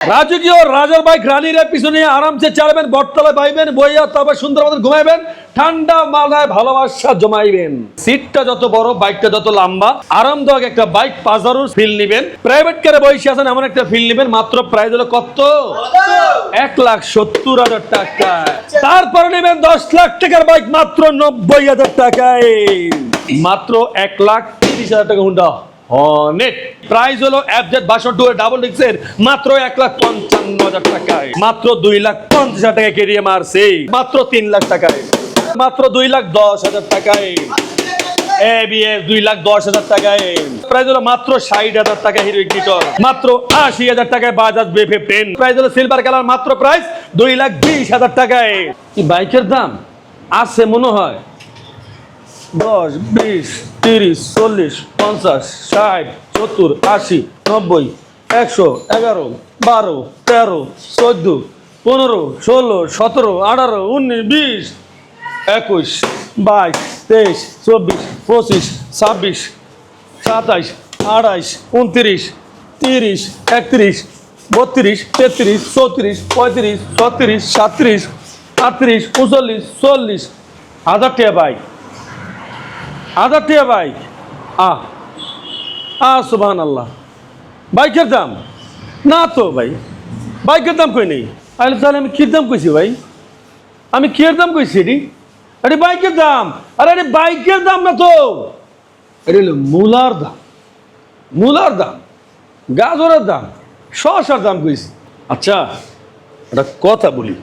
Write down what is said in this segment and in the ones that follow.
রাজকীয় রাজার বাইক রানীর পিছনে আরামসে চালাবেন, বটতলায় বাইবেন, বইয়া তারপর সুন্দর ঘুমাইবেন, ঠান্ডা মাথায় ভালোবাসা জমাইবেন। সিটটা যত বড়, বাইকটা যত লম্বা, আরামদায়ক একটা বাইক পাজারুর ফিল নিবেন। প্রাইভেট কারে বসে আছেন এমন একটা ফিল নিবেন, মাত্র প্রাইস হলো কত? এক লাখ সত্তর হাজার টাকা তারপরে নেবেন দশ লাখ টাকার বাইক, মাত্র নব্বই হাজার টাকায়। মাত্র এক লাখ তিরিশ হাজার টাকা হুন্ডা। অনেক প্রাইস হলো এফজেড বাসন টু ডাবল ডিক্সের মাত্র এক লাখ পঞ্চান্ন হাজার টাকায়। মাত্র দুই লাখ পঞ্চাশ হাজার টাকা কেরিয়ে মারছে। মাত্র তিন লাখ টাকায়। মাত্র দুই লাখ দশ হাজার টাকায়। এবিএস দুই লাখ দশ হাজার টাকায়। প্রাইস হলো মাত্র ষাট হাজার টাকা হিরো ইগনিটর মাত্র আশি হাজার টাকায় বাজাজ বে ফিফটিন প্রাইস হলো সিলভার কালার মাত্র প্রাইস দুই লাখ বিশ হাজার টাকায়। কি বাইকের দাম? আছে মনে হয়। দশ, বিশ, তিরিশ, চল্লিশ, পঞ্চাশ, ষাট, সত্তর, আশি, নব্বই, একশো, এগারো, বারো, তেরো, চোদ্দ, পনেরো, ষোলো, সতেরো, আঠারো, উনিশ, বিশ, একুশ, বাইশ, তেইশ, চব্বিশ, পঁচিশ, ছাব্বিশ, সাতাইশ, আঠাইশ, উনত্রিশ, তিরিশ, একত্রিশ, বত্রিশ, তেত্রিশ, চৌত্রিশ, পঁয়ত্রিশ, ছত্রিশ সাতত্রিশ আটত্রিশ, উনচল্লিশ, চল্লিশ। হাজার টাকা বাইক হাজার টাকা বাইক আহ আহ সুবাহান আল্লাহ বাইকের দাম? না তো ভাই। বাইকের দাম কই নেই? তাহলে তাহলে আমি কির দাম কইছি ভাই? আমি কির দাম কইছি এটি? আরে বাইকের দাম। আরে আরে বাইকের দাম না তো। এটা হলো মূলার দাম। মূলার দাম। গাজরের দাম। শসার দাম কইছি। আচ্ছা একটা কথা বলি।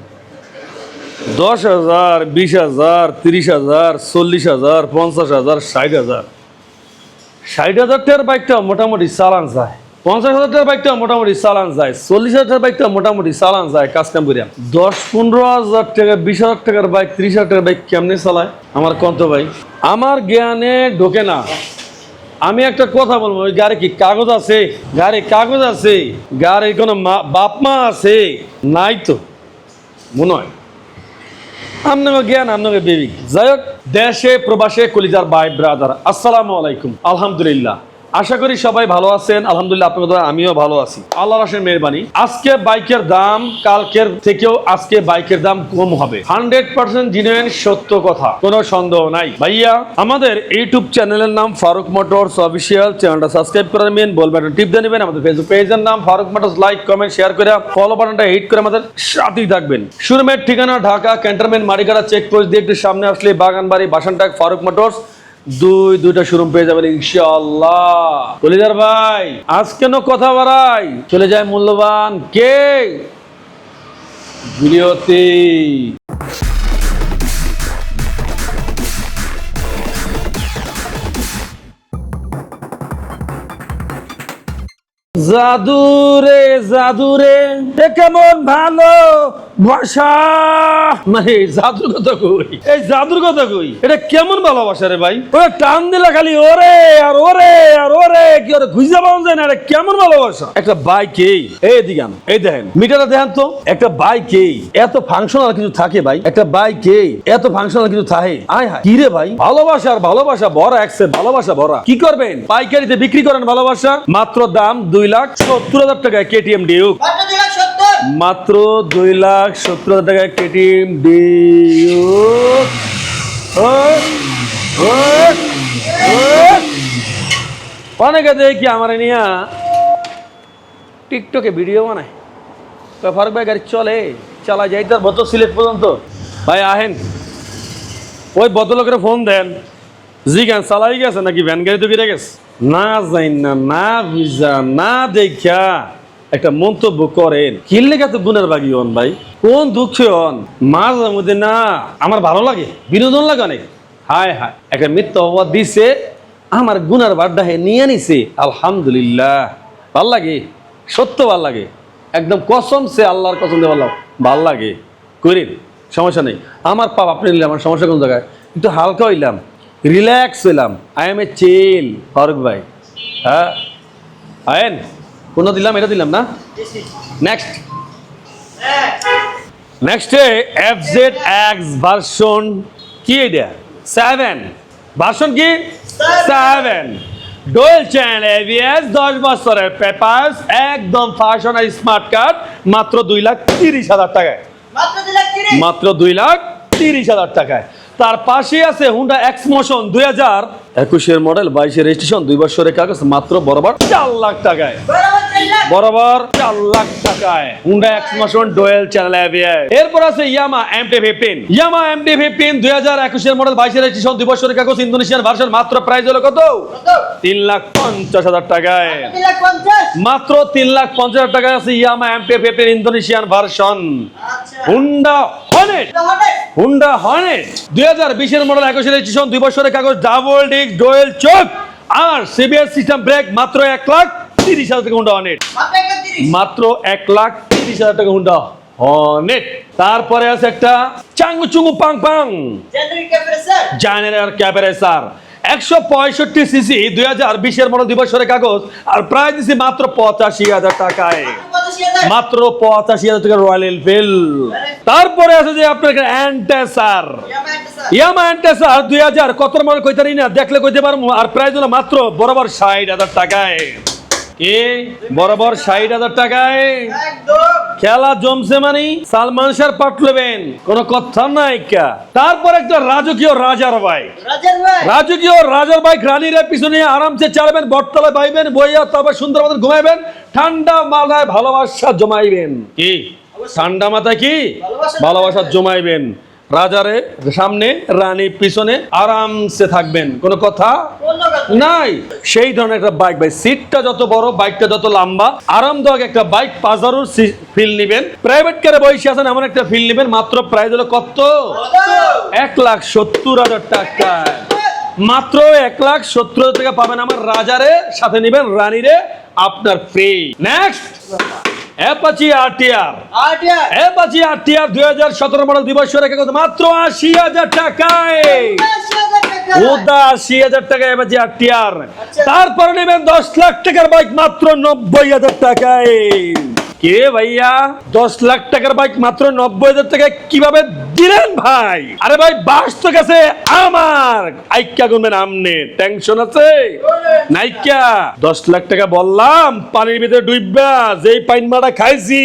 দশ হাজার, বিশ হাজার, তিরিশ হাজার, চল্লিশ হাজার, পঞ্চাশ হাজার, ষাট হাজার। ষাট হাজার টাকার বাইকটা মোটামুটি চালান যায়। পঞ্চাশ হাজার টাকার বাইকটা মোটামুটি চালান যায়। চল্লিশ হাজার টাকার বাইকটা মোটামুটি চালান যায় কাজ কাম করিয়া। দশ, পনেরো হাজার টাকা, বিশ হাজার টাকার বাইক, ত্রিশ হাজার টাকার বাইক কেমনে চালায়? আমার কন্ত ভাই। আমার জ্ঞানে ঢোকে না। আমি একটা কথা বলব, ওই গাড়ি কি কাগজ আছে? গাড়ি কাগজ আছে। গাড়ির কোনো মা- বাপ মা আছে? নাই তো। মনে হয়। আপনাকে জ্ঞান আপনাকে বিবেক। যাই হোক দেশে প্রবাসে কলিজার ভাই ব্রাদার আসসালামু আলাইকুম আলহামদুলিল্লাহ। আশা করি সবাই ভালো আছেন। আলহামদুলিল্লাহ আপনাদের আমিও ভালো আছি। আল্লাহ রাসের মেহরবানি। আজকে বাইকের দাম কালকের থেকেও আজকে বাইকের দাম কম হবে। হান্ড্রেড পার্সেন্ট জিনুইন সত্য কথা। কোনো সন্দেহ নাই। ভাইয়া, আমাদের ইউটিউব চ্যানেলের নাম ফারুক মোটরস অফিসিয়াল। চ্যানেলটা সাবস্ক্রাইব করে নেবেন, বল বাটন টিপ দিয়ে নেবেন। আমাদের ফেসবুক পেজের নাম Faruk motors like comment share করে ফলো বাটনটা হিট করে আমাদের সাথেই থাকবেন। শোরুমের ঠিকানা ঢাকা, ক্যান্টনমেন্ট মারিকাটা চেকপোস্ট দিয়ে একটু সামনে আসলে বাগানবাড়ি, বাসানটাক, ফারুক মোটরস। দুই, দুইটা শোরুম পেয়ে যাবেন, ইনশাআল্লাহ। ভাই, আজ কেন কথা বাড়াই? চলে যায় মূল্যবান কে ভিডিওতে। জাদুরে জাদুরে কেমন ভালো? বাসা মানে জাদুর কথা কই? এই জাদুর কথা কই? এটা কেমন ভালোবাসা রে ভাই? ওরা টান দিলা খালি ওরে আর ওরে আর ওরে কি ওরে খুঁজে পাওয়া যায় না এটা কেমন ভালোবাসা? একটা বাইকেই এই দিগান এই দেখেন। মিটারটা দেখেন তো। একটা বাইকেই এত ফাংশনাল কিছু থাকে ভাই? একটা বাইকেই এত ফাংশনাল কিছু থাকে? আয় হায়। কি রে ভাই? ভালোবাসা আর ভালোবাসা ভরা একসে ভালোবাসা ভরা। কি করবেন? পাইকারিতে বিক্রি করেন ভালোবাসা মাত্র দাম দুই লাখ সত্তর হাজার টাকায় কেটিএম ডিউক মাত্র দুই লাখ সত্তর হাজার ওই, ওই, ওই। অনেকে দেখি আমার নিয়া টিকটকে ভিডিও বানায়। ফারুক ভাই গাড়ি চলে চালা যাই তার বত সিলেট পর্যন্ত। ভাই আহেন ওই বদলোকের ফোন দেন। জি গান চালাই গেছে নাকি? ভ্যান গাড়ি তো ফিরে গেছে। না যাই না না ভিজা না দেখা একটা মন্তব্য করেন। কিনলে কত গুণের বাগি হন ভাই? কোন দুঃখে হন? মাঝে মধ্যে না, আমার ভালো লাগে, বিনোদন লাগে অনেক। হায় হায়, একটা মিথ্যা অপবাদ দিছে, আমার গুনার বাড্ডা হে নিয়ে নিছে। আলহামদুলিল্লাহ, ভালো লাগে, সত্য ভালো লাগে। একদম কসম সে আল্লাহর কসম দিয়ে বললাম, ভালো লাগে। করিন, সমস্যা নেই। আমার পাপ, আপনি নিলে আমার সমস্যা কোন জায়গায়? একটু হালকা হইলাম, রিল্যাক্স হইলাম। আই এম এ চেল ফারুক ভাই। হ্যাঁ আয়েন। কোনো দিলাম এটা দিলাম না? নেক্সট নেক্সটে এফ জেড এক্স ভার্সন কি এটা? সেভেন ভার্সন কি? সেভেন ডোয়েল চ্যানেল এভিএস দশ বছরের পেপার্স একদম আর স্মার্ট কার্ড মাত্র দুই লাখ তিরিশ হাজার টাকায়। মাত্র দুই লাখ তিরিশ? হাজার টাকায়। তার পাশে আছে হুন্ডা এক্স মোশন দুই হাজার একুশের মডেল বাইশের রেজিস্ট্রেশন দুই বছরের কাগজ মাত্র বরাবর চার লাখ টাকায়। বরাবর চার লাখ টাকায় Honda X motion dual channel এরপর আছে Yamaha MT fifteen Yamaha MT fifteen দুই হাজার একুশের মডেল বাইশের রেজিস্ট্রেশন দুই বছরের কাগজ ইন্দোনেশিয়ান ভার্সন মাত্র প্রাইস হলো কত? তিন লাখ পঞ্চাশ হাজার টাকায়। মাত্র তিন লাখ পঞ্চাশ? হাজার টাকায় আছে Yamaha MT fifteen Indonesian version Honda Hornet Honda Hornet দুই হাজার বিশের মডেল একুশের রেজিস্ট্রেশন দুই বছরের কাগজ ডাবল ডিক ডোয়েল চোখ আর সিবিএস সিস্টেম ব্রেক মাত্র এক লাখ। তিরিশ হাজার টাকা হুন্ডা হর্নেট মাত্র এক লাখ তিরিশ হাজার টাকা হুন্ডা হর্নেট তারপরে আছে একটা চাঙ্গু চুঙ্গু পাং পাং। জেনারিক ক্যাপারেসার একশো পঁয়ষট্টি সিসি দুই হাজার বিশের দুই বছরের কাগজ আর প্রায় দিছি মাত্র পঁচাশি হাজার টাকায়। মাত্র পঁচাশি হাজার। টাকা রয়্যাল এনফিল্ড তারপরে আছে যে আপনার অ্যান্টেসার ইয়ামা অ্যান্টেসার দুই হাজার কত মনে কইতারি না দেখলে কইতে পারব আর প্রাইস হলো মাত্র বরাবর ষাট হাজার টাকায়। কি? বরাবর ষাট হাজার টাকায়? খেলা জমছে মানে? সালমান শাহ পাঠ নেবেন কোনো কথা নাই কা। তারপর একটা রাজকীয় রাজার বাইক। ভাই রাজকীয় রাজার বাইক রানীর পিছনে আরামসে চালাবেন বটতলা বাইবেন বইয়া তারপর সুন্দর মতো ঘুমাইবেন ঠান্ডা মাথায় ভালোবাসা জমাইবেন। কি? ঠান্ডা মাথায় কি? ভালোবাসা জমাইবেন। রাজারে, সামনে, রানী পিছনে আরামসে থাকবেন। কোনো কথা নাই? সেই ধরনের একটা বাইক ভাই সিটটা যত বড় বাইকটা যত লম্বা, আরামদায়ক একটা বাইক পাজারোর ফিল নিবেন। প্রাইভেট কারে বসে আছেন, এমন একটা ফিল নিবেন, মাত্র প্রাইস হলো কত? এক লাখ সত্তর হাজার টাকা। মাত্র এক লাখ সত্তর হাজার টাকা পাবেন আমার রাজারে, সাথে নিবেন রানীরে, আপনার free next Apache RTR. Apache RTR model দিবস কত মাত্র টাকায়। ওদা অ্যাপাচি আরটিআর। আচ্ছা। তারপরে নেবেন দশ লাখ টাকার বাইক মাত্র নব্বই হাজার টাকায়। কে ভাইয়া? দশ লাখ টাকার বাইক মাত্র নব্বই হাজার টাকায় কীভাবে দিলেন ভাই? আরে ভাই, বাস তো গেছে আমার। আইক্যা গুনবেন আমনে টেনশন আছে? নাইক্যা, দশ লাখ টাকা বললাম, পানির ভিতরে ডুববা যেই পাইন মারা খাইছি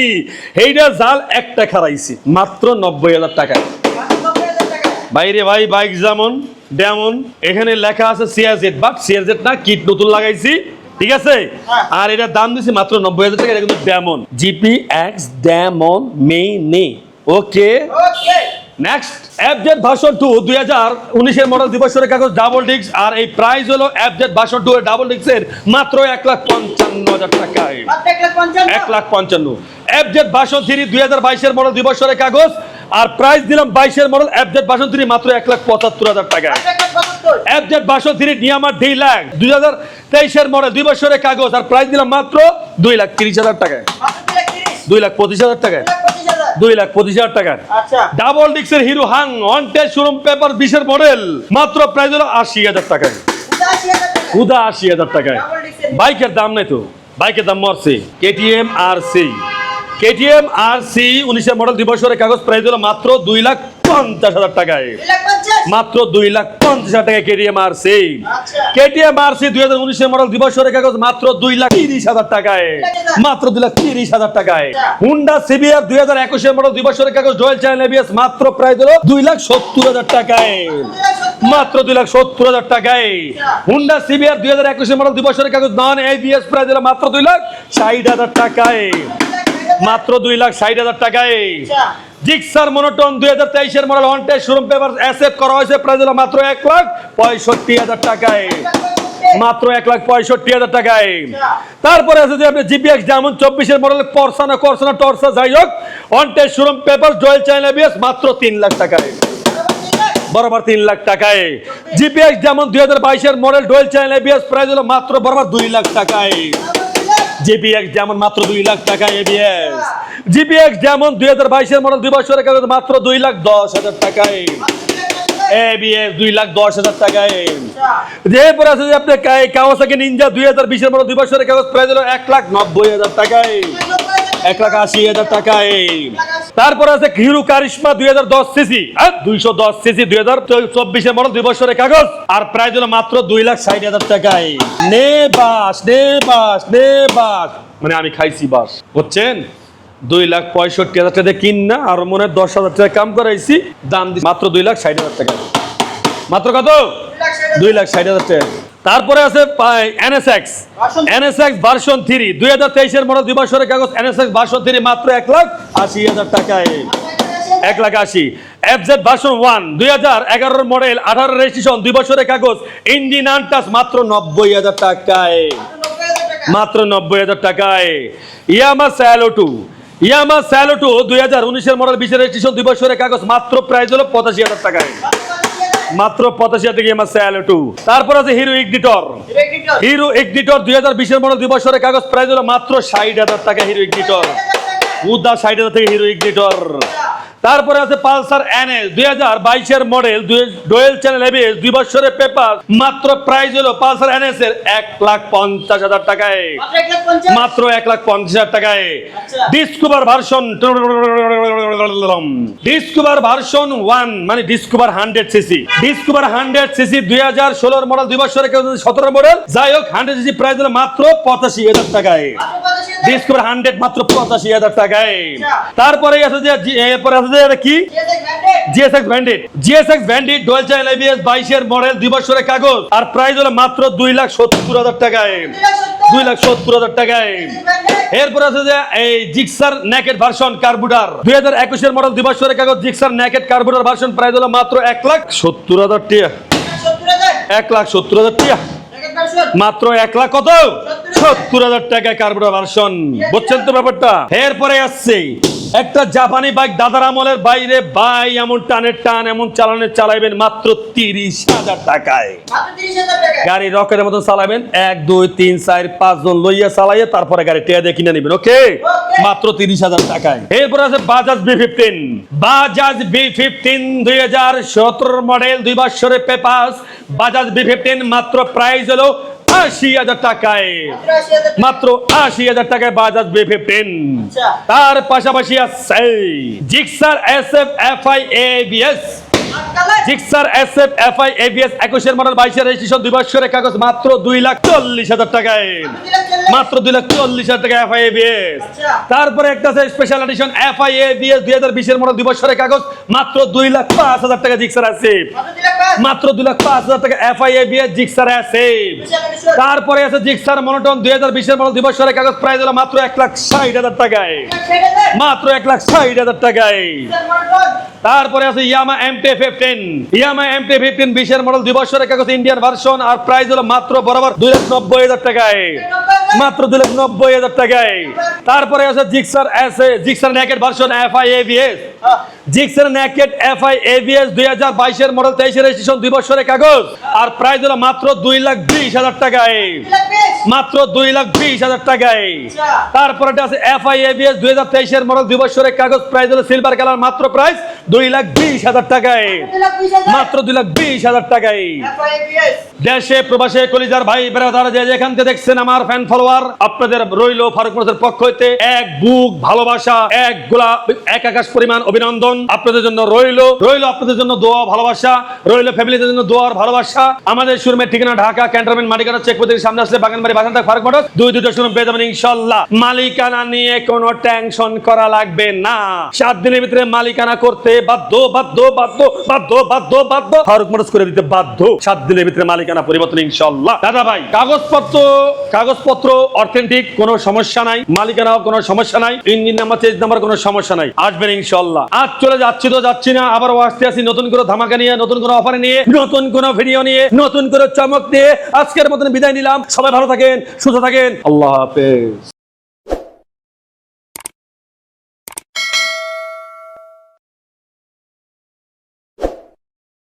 এইটা জাল একটা খারাইছি, মাত্র নব্বই হাজার টাকা। বাইরে ভাই বাইক যেমন যেমন এখানে লেখা আছে সিআরজেড বাট সিআরজেড না, কিট নতুন লাগাইছি। ঠিক আছে। আর এটা দাম দিছি মাত্র নব্বই হাজার টাকা এটা কিন্তু ড্যামন জিপি এক্স ড্যামন মেনে okay okay next FZ version two দুই হাজার উনিশের মডেল দিবসের কাগজ ডাবল ডিস্ক আর এই প্রাইস হলো এফজেড ভার্সন টু এর ডাবল ডিস্কের মাত্র এক লাখ পঞ্চান্ন হাজার টাকায়। এক লাখ পঞ্চান্ন? পঞ্চান্ন। ভার্সন থ্রি দুই হাজার বাইশের মডেল দুই বছরের কাগজ আর প্রাইস দিলাম বাইশের মডেল এফজেড ভার্সন থ্রি মাত্র এক লাখ পঁচাত্তর হাজার টাকায়। লাখ পঁচাত্তর এফজেড ভার্সন দুই লাখ। দুই হাজার তেইশের মডেল দুই বছরের কাগজ। আর প্রাইস দিলাম মাত্র দুই লাখ তিরিশ হাজার টাকায়। দুই লাখ পঁচিশ হাজার টাকায়। দুই লাখ পঁচিশ হাজার টাকার double ডিক্সের Hero Hunk one test showroom paper বিশের মডেল মাত্র প্রাইস হলো আশি হাজার টাকায়। হুদা আশি হাজার টাকায়। বাইকের দাম নাই তো? বাইকের দাম মরছে। KTM R C KTM R C উনিশের মডেল দুই বছরের কাগজ। প্রাইস হলো মাত্র দুই লাখ পঞ্চাশ হাজার টাকায়। মাত্র দুই লাখ পঞ্চাশ হাজার টাকায় কেটিএম আর সি আচ্ছা। কেটিএম আর সি দুই হাজার উনিশের মডেল দুই বছরের কাগজ মাত্র দুই লাখ তিরিশ হাজার টাকায়। মাত্র দুই লাখ তিরিশ হাজার টাকায়। হুন্ডা সিবিআর দুই হাজার একুশের মডেল দুই বছরের কাগজ ডোয়েল চ্যানেল এবিএস মাত্র প্রায় হলো দুই লাখ সত্তর হাজার টাকায়। মাত্র দুই লাখ সত্তর হাজার টাকায়। হুন্ডা সিবিআর দুই হাজার একুশের মডেল দুই বছরের কাগজ নন এবিএস প্রায় দিল মাত্র দুই লাখ ষাট হাজার টাকায়। মাত্র দুই লাখ ষাট হাজার টাকায়। আচ্ছা। জিক্সার মনোটন দুই হাজার তেইশের model one showroom paper accept করা হয়েছে দিল মাত্র এক লাখ পঁয়ষট্টি হাজার টাকায়। মাত্র এক লাখ পঁয়ষট্টি হাজার টাকায়। তারপরে আছে যে আপনি জিপিএক্স যেমন চব্বিশের মডেল পরসানা করসানা টর্সা, যাই হোক ওয়ান শোরুম পেপার জয়েল চাইনা বিএস মাত্র তিন লাখ টাকায়। বরাবর তিন লাখ টাকায়। জিপিএক্স যেমন দুই হাজার বাইশের model dual channel ABS price হলো মাত্র বরাবর দুই লাখ টাকায়। জিপিএক্স যেমন মাত্র দুই লাখ টাকায় এবিএস। জিপিএক্স যেমন দুই হাজার বাইশের মডেল দুই বছরের কাগজ মাত্র দুই লাখ দশ হাজার টাকায়। এবিএস দুই লাখ দশ হাজার টাকায়। এরপর আছে যে আপনি কাওয়াসাকি নিনজা দুই হাজার বিশের মডেল দুই বছরের কাগজ এক লাখ নব্বই হাজার টাকায়। এক লাখ আশি হাজার টাকায়। তারপরে আছে হিরো কারিশমা দুই হাজার দশ সিসি। দুইশো দশ সিসি দুই হাজার চব্বিশের মডেল দুই বছরের কাগজ। আর প্রাইস হলো মাত্র দুই লাখ ষাট হাজার টাকায়। নে বাস নে বাস নে বাস। মানে আমি খাইছি বাস। বুঝছেন? দুই লাখ পঁয়ষট্টি হাজার টাকা কিন না আর মনে হয় দশ হাজার টাকা কাম করাইছি। দাম মাত্র দুই লাখ ষাট হাজার টাকা। মাত্র কত? দুই লাখ ষাট হাজার টাকা। তারপরে আছে এনএসএক্স। NSX version three. দুই হাজার তেইশের মডেল দুই বছরের কাগজ। এনএসএক্স ভার্সন থ্রি মাত্র এক লাখ আশি হাজার টাকায়। এক লাখ আশি। এফজেড ভার্সন ওয়ান দুই হাজার এগারোর মডেল আঠারো রেজিস্ট্রেশন দুই বছরের কাগজ। ইঞ্জিন আনটাস মাত্র নব্বই হাজার টাকায়। মাত্র নব্বই হাজার টাকায়। Yamaha Saluto Yamaha Saluto দুই হাজার উনিশের মডেল বিশের রেজিস্ট্রেশন দুই বছরের কাগজ। মাত্র প্রাইস হলো পঁচাশি হাজার টাকায়। মাত্র পঁচাশি হাজার ইয়ামা স্যালো টু তারপর আছে হিরো ইগনিটর হিরো ইগনিটর দুই হাজার বিশের মডেল দুই বছরের কাগজ। প্রাইস হলো মাত্র ষাট হাজার টাকা হিরো ইগনিটর উদা ষাট হাজার থেকে হিরো এগনিটর। তারপরে আছে পালসার এনএস দুই হাজার বাইশের মডেল ডোয়েল চ্যানেল এবিএস দুই বছরের পেপার মাত্র প্রাইস হলো পালসার এনএস এর এক লাখ পঞ্চাশ হাজার টাকায়। মাত্র এক লাখ পঞ্চাশ হাজার টাকায়। Discover version Discover version one মানে Discover hundred CC Discover hundred CC দুই হাজার ষোলোর মডেল দুই বছরের সতেরো মডেল যাই হোক হান্ড্রেড সিসি প্রাইস হলো মাত্র পঁচাশি হাজার টাকায়। ডিসকভার হান্ড্রেড মাত্র পঁচাশি হাজার টাকায় আচ্ছা। তারপরে আছে যে এরপরে আছে যে কি? GSX Bandit GSX Bandit dual channel ABS বাইশের মডেল দুই বছরের কাগজ। আর প্রাইস হলো মাত্র দুই লাখ সত্তর হাজার টাকায় দুই লাখ সত্তর। হাজার টাকায় এরপর আছে যে এই জিক্সার নেকেট ভার্সন কার্বুটার দুই হাজার একুশের মডেল দুই বছরের কাগজ Gixxer naked carburettor version price হলো মাত্র এক লাখ সত্তর হাজার টাকা। এক লাখ সত্তর হাজার। টাকা। মাত্র এক লাখ কত? সত্তর হাজার টাকা বুঝছেন তো ব্যাপারটা? এরপরে আসছে। একটা জাপানি বাইক দাদার আমলের বাইরে বাই এমন টানের টান এমন চালাইবেন মাত্র তিরিশ হাজার টাকায়। গাড়ি রকেটের মতো চালাবেন এক দুই তিন চার পাঁচ জন লইয়া চালাইয়া তারপরে গাড়ি টেয়া দিয়ে কিনে নিবেন ওকে? মাত্র তিরিশ হাজার টাকায়। এরপর আছে Bajaj V fifteen Bajaj V fifteen দুই হাজার সতেরো মডেল দুই বছরের পেপাস বাজাজ বি ফিফটিন মাত্র প্রাইস হলো আশি হাজার টাকায় মাত্র আশি হাজার টাকায় বাজাজ বি ফিফটিন আচ্ছা। তার পাশাপাশি আছে Gixxer S F F I A B S F F I ABS একুশের মডেল বাইশের রেজিস্ট্রেশন দুই বছরের কাগজ মাত্র দুই লাখ চল্লিশ হাজার টাকায়। মাত্র দুই লাখ চল্লিশ হাজার টাকা এফ আই এবিএস। আচ্ছা। তারপরে একটা আছে special edition F I ABS দুই হাজার বিশের মডেল দুই বছরের কাগজ মাত্র দুই লাখ পাঁচ হাজার টাকা জিক্সার আছে মাত্র দুই লাখ পাঁচ। হাজার টাকা এফ আই এবিএস জিক্সার আছে তারপরে আছে জিক্সার মনোটন দুই হাজার বিশের মডেল দুই বছরের কাগজ প্রাইস হলো মাত্র এক লাখ ষাট হাজার টাকায়। মাত্র এক লাখ ষাট হাজার টাকায়। তারপরে আছে ইয়ামা এমটি ফিফটিন ইয়ামাই এম টি ফিফটিন বিশের মডেল দুই বছরের কাগজ ইন্ডিয়ান ভার্সন আর প্রাইস হলো মাত্র বরাবর দুই লাখ নব্বই হাজার টাকায়। মাত্র দুই লাখ নব্বই হাজার টাকায়। তারপরে আছে Gixxer S Gixxer naked version F I ABS Gixxer naked F I ABS দুই হাজার বাইশের মডেল তেইশের রেজিস্ট্রেশন দুই বছরের কাগজ। আর প্রাইস হলো মাত্র দুই লাখ বিশ হাজার টাকায়। মাত্র দুই লাখ বিশ হাজার টাকায়। তারপরে আছে এফ আই এবিএস দুই হাজার তেইশের মডেল দুই বছরের কাগজ। প্রাইস হলো সিলভার কালার মাত্র প্রাইস দুই লাখ বিশ হাজার টাকায়। মাত্র দুই লাখ বিশ হাজার টাকায়। দেশে প্রবাসে কলিজার ভাই বেড়াদার যে যেখান থেকে দেখছেন আমার ফ্যান ফলোয়ার আপনাদের রইল ফারুক মোটরসের পক্ষ হইতে এক বুক ভালোবাসা এক গোলা এক আকাশ পরিমাণ অভিনন্দন। আপনাদের জন্য রইল রইল আপনাদের জন্য দোয়া, ভালোবাসা, রইল ফ্যামিলিদের জন্য দোয়ার ভালোবাসা। আমাদের শোরুমের ঠিকানা ঢাকা, ক্যান্টনমেন্ট মালিকানা চেকপতির সামনে আসলে বাগানবাড়ি বাগান ফারুক মোটরস। দুই দুটো শোরুম পেয়ে যাবেন ইনশাল্লাহ। মালিকানা নিয়ে কোনো টেনশন করা লাগবে না। সাত দিনের ভিতরে মালিকানা করতে বাধ্য বাধ্য বাধ্য বাধ্য বাধ্য বাধ্য। ফারুক মোটরস করে দিতে বাধ্য। সাত দিনের ভিতরে মালিকানা পরিবর্তন ইনশাল্লাহ। দাদা ভাই, কাগজপত্র কাগজপত্র অথেন্টিক কোনো সমস্যা নাই। মালিকানা কোনো সমস্যা নাই। ইঞ্জিন নাম্বার চেঞ্জ নাম্বার কোনো সমস্যা নাই। আসবেন ইনশাল্লাহ। আজ চলে যাচ্ছি তো যাচ্ছি না আবার আসতে আসি নতুন করে ধামাকা নিয়ে নতুন কোনো অফার নিয়ে নতুন কোনো ভিডিও নিয়ে নতুন করে চমক দিয়ে আজকের মতন বিদায় নিলাম। সবাই ভালো থাকেন সুস্থ থাকেন। আল্লাহ হাফেজ।